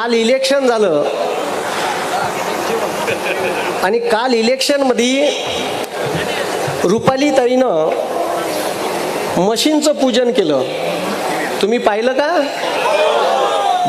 काल इलेक्शन झालं. आणि काल इलेक्शनमध्ये रुपाली ताईनं मशीनचं पूजन केलं. तुम्ही पाहिलं का?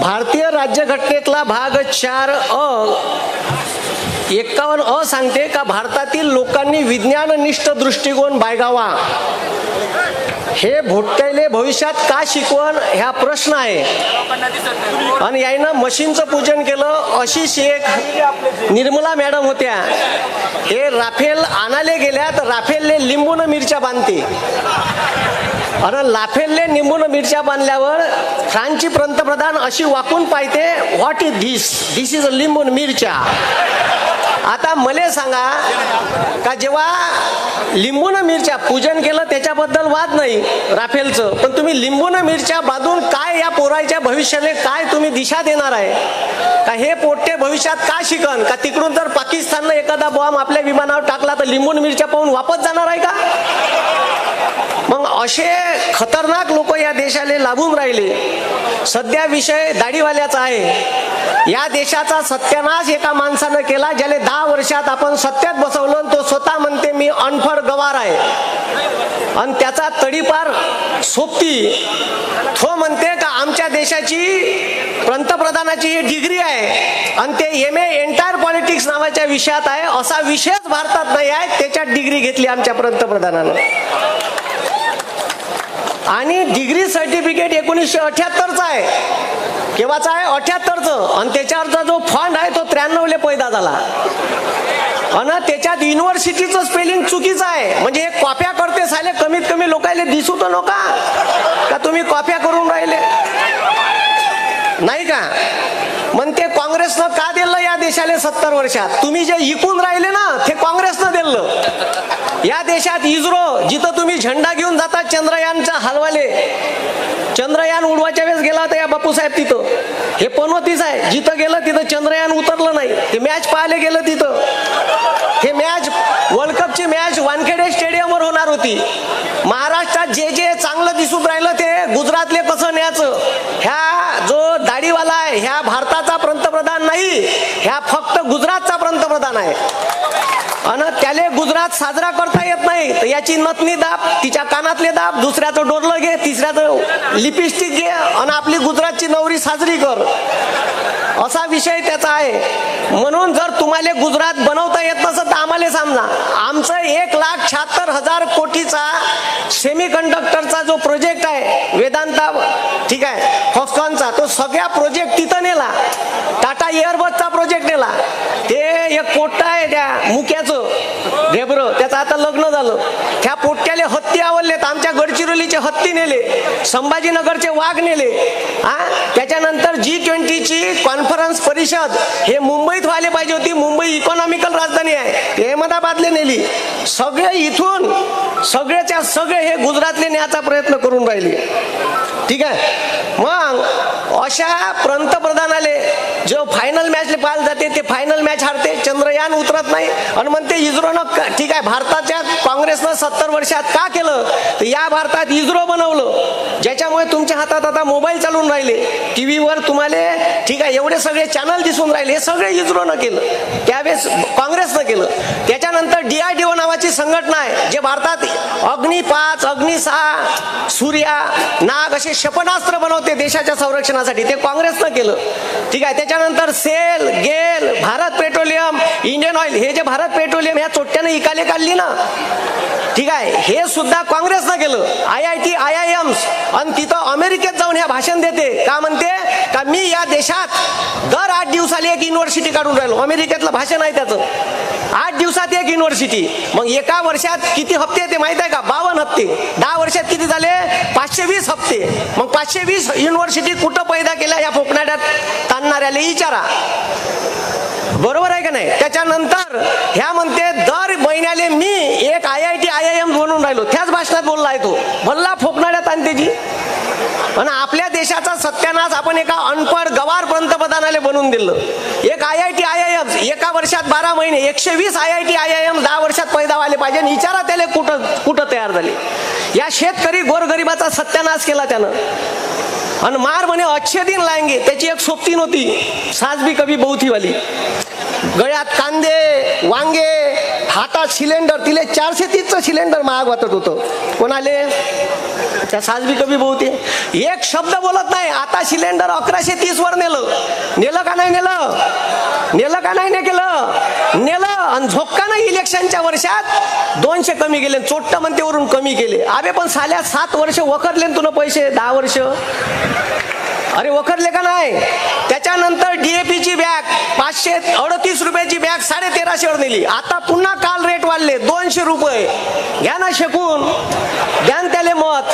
भारतीय राज्यघटनेतला भाग चार अ एक्कावन्न अ सांगते का भारतातील लोकांनी विज्ञाननिष्ठ दृष्टिकोन बाळगावा हे भोटक्याले भविष्यात का शिकवण ह्या प्रश्न आहे. आणि याईनं मशीनचं पूजन केलं अशी शेख निर्मला मॅडम होत्या. हे राफेल आणाले गेल्या तर राफेलले लिंबून मिरच्या बांधते. आणि लाफेलले निंबून मिरच्या बांधल्यावर फ्रान्सची पंतप्रधान अशी वाकून पाहिते what is this this is a लिंबून मिरच्या. आता मले सांगा का जेव्हा लिंबून मिरच्या पूजन केलं त्याच्याबद्दल वाद नाही राफेलचं. पण तुम्ही लिंबून मिरच्या बांधून काय या पोरायच्या भविष्याने काय तुम्ही दिशा देणार आहे? का हे पोट्टे भविष्यात का शिकन? का तिकडून जर पाकिस्ताननं एखादा बॉम्ब आपल्या विमानावर टाकला तर लिंबून मिरच्या पाहून वापस जाणार आहे का? असे खतरनाक लोक या देशाला लाभून राहिले. सध्या विषय दाढीवाल्याचा आहे. या देशाचा सत्यानाश एका माणसानं केला ज्याला दहा वर्षात आपण सत्यात बसवलं आणि तो स्वतः म्हणते मी अनफड गवार आहे. आणि त्याचा तडीपार सोबती तो म्हणते का आमच्या देशाची पंतप्रधानाची ही डिग्री आहे आणि ते एम ए एंटायर पॉलिटिक्स नावाच्या विषयात आहे. असा विषयच भारतात नाही आहे त्याच्यात डिग्री घेतली आमच्या पंतप्रधानानं. आणि डिग्री सर्टिफिकेट एकोणीसशे अठ्याहत्तरचा आहे. केव्हाचा आहे? अठ्याहत्तरचं. आणि त्याच्यावरचा जो फंड आहे तो त्र्याण्णवले पैदा झाला. आणि त्याच्यात युनिव्हर्सिटीचं स्पेलिंग चुकीचं आहे. म्हणजे हे कॉप्या करते साले कमीत कमी लोकायले दिसू तर नका. का तुम्ही कॉप्या करून राहिले? नाही का? म्हणते काँग्रेसनं का दिलं या देशाला सत्तर वर्षात? तुम्ही जे इकून राहिले ना ते काँग्रेसनं दिलं. या देशात इस्रो जिथं तुम्ही झेंडा घेऊन जाता चंद्रयानच्या हलवाले. चंद्रयान उडवायच्या वेळेस गेला होता या बापूसाहेब तिथं. हे पनवतीच आहे. जिथं गेलं तिथं चंद्रयान उतरलं नाही. ते मॅच पाहायला गेलं तिथं. हे मॅच वर्ल्ड कपची मॅच वानखेडे स्टेडियमवर होणार होती. महाराष्ट्रात जे जे चांगलं दिसून राहिलं ते गुजरातले कसं न्यायचं ह्या जो काय ह्या भारताचा पंतप्रधान नाही ह्या फक्त गुजरातचा पंतप्रधान आहे. आणि त्याले गुजरात साजरा करता येत नाही तर याची नथनी दाब तिच्या कानातले दाब दुसऱ्याचं डोरलं घे तिसऱ्याचं लिपस्टिक घे आणि आपली गुजरातची नवरी साजरी कर. असा विषय त्याचा आहे. म्हणून जर तुम्हाला गुजरात बनवता येत नसत तर आम्हाला समजा. आमचं एक लाख शहात्तर हजार कोटीचा सेमी कंडक्टरचा जो प्रोजेक्ट आहे वेदांता ठीक आहे सगळ्या प्रोजेक्ट तिथं नेला. टाटा एअरबसचा प्रोजेक्ट नेला. ते एक पोट्टा आहे त्या मुक्याचं. घेबर त्याचं आता लग्न झालं. त्या पोट्ट्याले हत्ती आवडलेत. आमच्या गडचिरोलीचे हत्ती नेले. संभाजीनगरचे वाघ नेले. हा त्याच्यानंतर जी ट्वेंटीची कॉन्फरन्स परिषद. हे मुंबईत व्हायला पाहिजे होती. मुंबई इकॉनॉमिकल राजधानी आहे. ते अहमदाबादले नेली. सगळे इथून सगळेच्या सगळे हे गुजरातले न्यायचा प्रयत्न करून राहिले. ठीक आहे? मग अशा पंतप्रधान आले जो फायनल मॅचले पाहायला जाते ते फायनल मॅच हारते. चंद्रयान उतरत नाही. आणि म्हणते इस्रोनं ठीक आहे भारताच्या काँग्रेसनं सत्तर वर्षात का केलं? तर या भारतात इस्रो बनवलं. ज्याच्यामुळे तुमच्या हातात आता मोबाईल चालून राहिले. टी व्हीवर तुम्हाला ठीक आहे एवढे सगळे चॅनल दिसून राहिले. हे सगळे इस्रोनं केलं. त्यावेळेस काँग्रेसनं केलं. त्याच्यानंतर डीआरडीओ नावाची संघटना आहे जे भारतात अग्नी पाच अग्नि सहा सूर्या नाग असे क्षेपणास्त्र बनवते देशाच्या संरक्षणासाठी. ते काँग्रेसनं केलं. ठीक आहे त्याच्यानंतर सेल गेल भारत पेट्रोलियम इंडियन ऑइल हे जे भारत पेट्रोलियम ह्या चोट्ट्याने इकाले काढली ना. ठीक आहे हे सुद्धा काँग्रेसनं केलं. I I T I I Ms. आणि तिथं अमेरिकेत जाऊन ह्या भाषण देते. का म्हणते? का मी या देशात दर आठ दिवसाला एक युनिव्हर्सिटी काढून राहिलो. अमेरिकेतलं भाषण आहे त्याचं. आठ दिवसात एक युनिव्हर्सिटी मग एका वर्षात किती हप्ते ते माहीत आहे का? बावन्न हप्ते. दहा वर्षात किती झाले? पाचशे वीस हप्ते. मग पाचशे वीस युनिव्हर्सिटी कुठं पैदा केल्या? या फोकनाट्यात ताणणाऱ्याला विचारा बरोबर आहे का नाही? त्याच्यानंतर ह्या म्हणते दर महिन्याले मी एक I I T I I M बनून राहिलो. त्याच भाषणात बोलला आहे तो. भल्ला फोकणाऱ्यात आणते जी आणि आपल्या देशाचा सत्यानाश आपण एका अनपड गवार पंतप्रधानाला बनवून दिलं. एक I I T I I M एका वर्षात बारा महिने एकशे वीस I I T I I M दहा वर्षात पैदा व्हायला पाहिजे आणि विचारा त्याला कुठं कुठं तयार झाले. या शेतकरी गोरगरिबाचा सत्यानाश केला त्यानं. आणि मार म्हणे अच्छे दिन लायंगे. त्याची एक सोबती नव्हती. साजबी कभी बहुतीवाली गळ्यात कांदे वांगे हातात सिलेंडर तिले चारशे तीसचं सिलेंडर महाग वाटत होतं. कोणाले? त्या सास बी कभी एक शब्द बोलत नाही. आता सिलेंडर अकराशे तीस वर नेलं. नेलं का नाही नेलं? नेलं का नाही ने केलं नेलं. आणि झोक्कानं इलेक्शनच्या वर्षात. दोनशे कमी गेले. चोट्ट म्हणते वरून कमी केले. अरे पण साल्या सात वर्ष वखरले तुला पैसे? दहा वर्ष. अरे वखरले का नाही? त्याच्यानंतर डीएपीची बॅग पाचशे अडतीस रुपयाची बॅग साडे तेराशेवर नेली. आता पुन्हा काल रेट वाढले. दोनशे रुपये. घ्या ना शेकून. द्यान त्याले मत.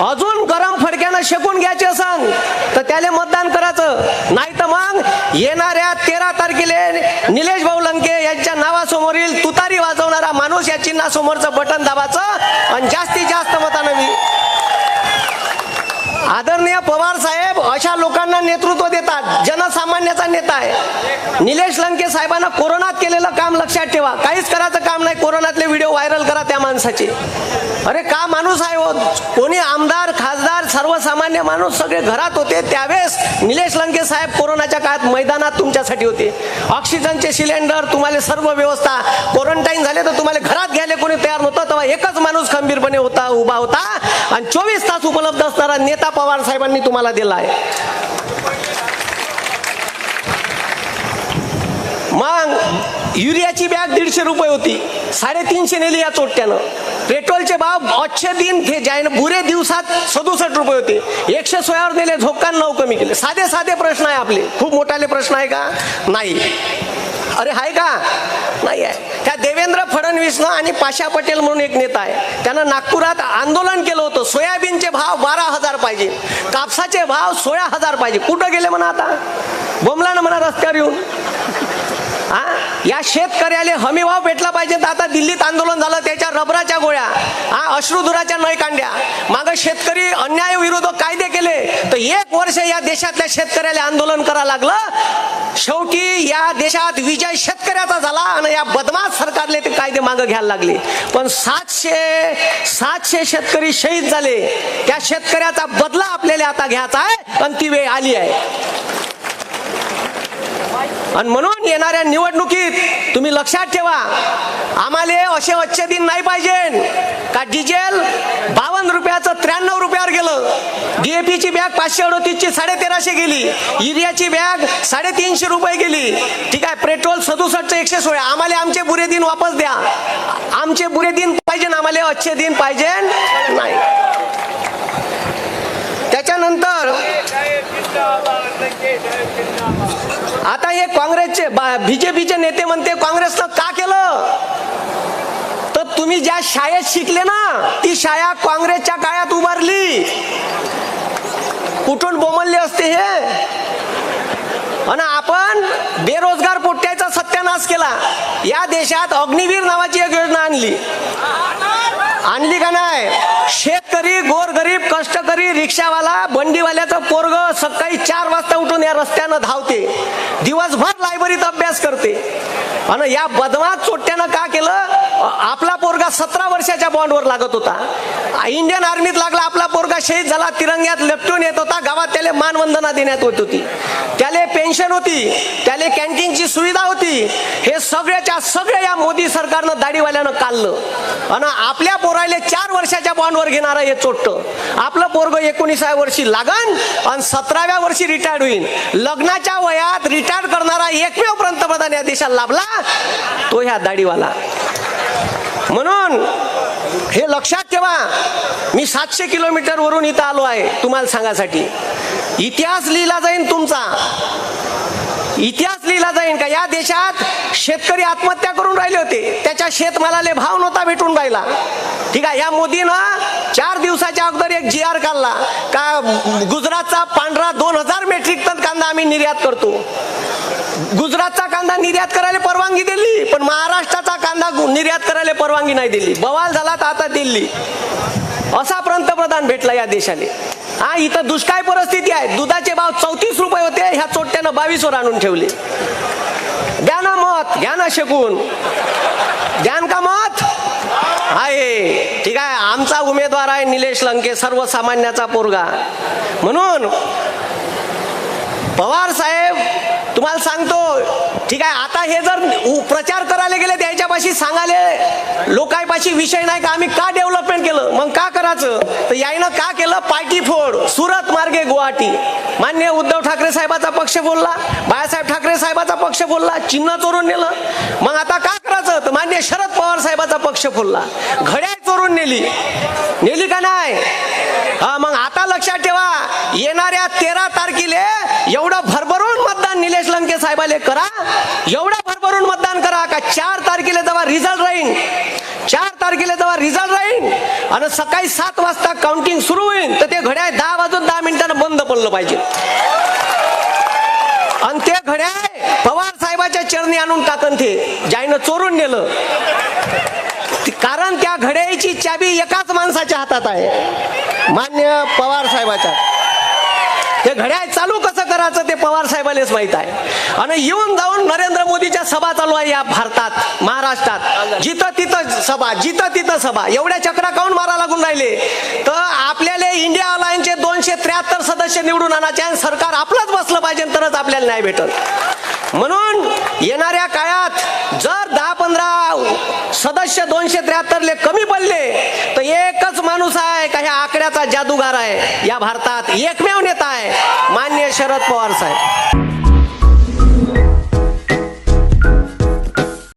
अजून गरम फडक्यानं शेकून घ्यायचे असन तर त्याले मतदान करायचं. नाही तर मग येणाऱ्या तेरा तारखेले निलेश भाऊ लंके यांच्या नावासमोरील तुतारी वाजवणारा माणूस या चिन्हासमोरचं बटन दाबाचं आणि जास्तीत जास्त मतानं मी आदरणीय पवार साहेब अशा लोकांना नेतृत्व देतात. जनसामान्याचा नेता आहे. निलेश लंके साहेबांना कोरोनात केलेलं काम लक्षात ठेवा. काहीच करायचं काम नाही कोरोनातले व्हिडिओ व्हायरल करा त्या माणसाचे. अरे का माणूस आहे हो? कोणी आमदार खासदार सर्वसामान्य माणूस सगळे घरात होते त्यावेळेस निलेश लंके साहेब कोरोनाच्या काळात मैदानात तुमच्यासाठी होते. ऑक्सिजनचे सिलेंडर तुम्हाला सर्व व्यवस्था क्वारंटाईन झाले तर तुम्हाला घरात घ्यायला कोणी तयार नव्हतं तेव्हा एकच माणूस खंबीरपणे होता उभा होता. आणि चोवीस तास उपलब्ध असणारा नेता पवार साहेबांनी तुम्हाला दिला आहे. मग युरियाची बॅग दीडशे रुपये होती. साडेतीनशे नेली या चोट्यानं पेट्रोलचे भाव अच्छे दिन थे जायन बुरे दिवसात सदुसष्ट रुपये होते. एकशे सोळावर नेले झोक्कान नऊ कमी केले. साधे साधे प्रश्न आहे आपले. खूप मोठाले प्रश्न आहे का? नाही. अरे आहे का? नाही आहे. त्या देवेंद्र फडणवीसनं आणि पाशा पटेल म्हणून एक नेता आहे. त्यानं नागपुरात आंदोलन केलं होतं. सोयाबीनचे भाव बारा हजार पाहिजे. कापसाचे भाव सोळा हजार पाहिजे. कुठं गेले म्हणा आता? बोमला ना म्हणा रस्त्यावर येऊन. हा या शेतकऱ्याला हमी भाव भेटला पाहिजे. तर आता दिल्लीत आंदोलन झालं त्याच्या रबराच्या गोळ्या. हा अश्रुधुराच्या नळ कांड्या. माग शेतकरी अन्याय विरोधक कायदे केले. तर एक वर्ष या देशातल्या शेतकऱ्याला आंदोलन करा लागलं. शेवटी या देशात विजय शेतकऱ्याचा झाला आणि या बदमाश सरकारले ते कायदे मागं घ्यायला लागले. पण सातशे सातशे शेतकरी शहीद झाले. त्या शेतकऱ्याचा बदला आपल्याला आता घ्यायचा आहे आणि ती वेळ आली आहे. आणि म्हणून येणाऱ्या निवडणुकीत तुम्ही लक्षात ठेवा आम्हाला असे अच्छे दिन नाही पाहिजे. का डिझेल बावन्न रुपयाचं त्र्याण्णव रुपयावर गेलं. डीएपीची बॅग पाचशे अडतीसची साडे तेराशे गेली. युरियाची बॅग साडेतीनशे रुपये गेली. ठीक आहे पेट्रोल सदुसष्टचं एकशे सोळा. आम्हाला आमचे बुरे दिन वापस द्या. आमचे बुरे दिन पाहिजे आम्हाला अच्छे दिन पाहिजे नाही. त्याच्यानंतर आता हे काँग्रेसचे बीजेपीचे नेते म्हणते काँग्रेसनं का केलं? तर तुम्ही ज्या शाळेत शिकले ना ती शाळा काँग्रेसच्या काळात उभारली. कुठून बोमलले असते हे? आणि आपण बेरोजगार पोट्याचा सत्यानाश केला. या देशात अग्निवीर नावाची एक योजना आणली. आणली का नाही? शेतकरी गोरगरीब कष्टकरी रिक्षावाला बंडीवाल्याचं पोरग सकाळी चार वाजता उठून या रस्त्यानं धावते. दिवसभर लायब्ररीत अभ्यास करते. आणि या बदमाश चोट्यानं का केलं? आपला पोरगा सतरा वर्षाच्या बॉन्डवर लागत होता. इंडियन आर्मीत लागला आपला पोरगा शहीद झाला तिरंग्यात लपटून येत होता गावात त्याला मानवंदना देण्यात होत होती. त्याले पेन्शन होती त्याले कॅन्टीनची सुविधा होती. हे सगळ्याच्या सगळ्या या मोदी सरकारनं दाढीवाल्यानं काढलं. आणि आपल्या पोराले चार वर्षाच्या बॉन्डवर घेणारं हे चोट्ट. आपलं पोरग एकोणीसाव्या वर्षी लागन आणि सतराव्या वर्षी रिटायर्ड होईल लग्नाच्या वयात रिटायर्ड करणारा एकमेव पंतप्रधान या देशाला लाभला तो ह्या दाढीवाला. म्हणून हे लक्षात ठेवा मी सातशे किलोमीटर वरून इथं आलो आहे तुम्हाला सांगासाठी इतिहास लिहिला जाईल तुमचा. इतिहास लिहिला जाईल का? या देशात शेतकरी आत्महत्या करून राहिले होते. त्याच्या शेतमालाले भाव नव्हता भेटून राहिला. ठीक आहे या मोदीनं चार दिवसाच्या अगोदर एक जी आर काढला. गुजरातचा पांढरा दोन हजार मेट्रिक टन कांदा आम्ही निर्यात करतो. गुजरातचा कांदा निर्यात करायला परवानगी दिली पण महाराष्ट्राचा कांदा निर्यात करायला परवानगी नाही दिली. बवाल झाला तर आता दिल्ली. असा पंतप्रधान भेटला या देशाने. हा इथं दुष्काळ परिस्थिती आहे. दुधाचे भाव चौतीस रुपये होते ह्या चोट्यानं बावीसवर आणून ठेवले. द्या ना मत घ्या ना शकून. द्यान का मत? आहे ठीक आहे आमचा उमेदवार आहे निलेश लंके सर्वसामान्याचा पोरगा. म्हणून पवार साहेब तुम्हाला सांगतो ठीक आहे आता हे जर प्रचार करायला गेले त्याच्यापाशी सांगाले लोकांपाशी विषय नाही का आम्ही का डेव्हलपमेंट केलं? मग का करायचं? तर यायनं का केलं? पार्टी फोड सुरत मार्गे गुवाहाटी. मान्य उद्धव ठाकरे साहेबाचा पक्ष बोलला बाळासाहेब ठाकरे साहेबाचा पक्ष बोलला चिन्ह चोरून नेलं. मग आता का करायचं? तर मान्य शरद पवार साहेबाचा पक्ष बोलला. घड्याळ चोरून नेली. नेली का नाही? हा मग आता लक्षात ठेवा येणाऱ्या तेरा तारखेला एवढं भरभरून मतदान निलेश लंके साहेबाले करा एवढं का चार तारखेला जेव्हा रिझल्ट राहील चार तारखेला जेव्हा रिझल्ट राहील आणि सकाळी सात वाजता काउंटिंग सुरू होईल तर ते घड्याळ दहा वाजून दहा मिनिटानं बंद पडलं पाहिजे. आणि ते घड्याळ पवार साहेबाच्या चरणी आणून टाकन ते जाईनं चोरून नेलं. कारण त्या घड्याळीची चाबी एकाच माणसाच्या हातात आहे. मान्य पवार साहेबाच्या. हे घड्याळ चालू कसं करायचं ते पवार साहेबांनाच माहीत आहे. आणि येऊन जाऊन नरेंद्र मोदीच्या सभा चालू आहे या भारतात महाराष्ट्रात. जिथं तिथं सभा जिथं तिथं सभा एवढ्या चक्रा काऊन मारा लागून राहिले? तर आपल्याला इंडिया अलायन्सचे दोनशे त्र्याहत्तर सदस्य निवडून आणायचे आणि सरकार आपलंच बसलं पाहिजे तरच आपल्याला न्याय भेटत म्हणून येणाऱ्या काळात सदस्य दोनशे त्र्याहत्तरले कमी पडले तर एकच माणूस आहे का ह्या आकड्याचा जादूगार आहे? या भारतात एकमेव नेता आहे मान्य शरद पवार साहेब.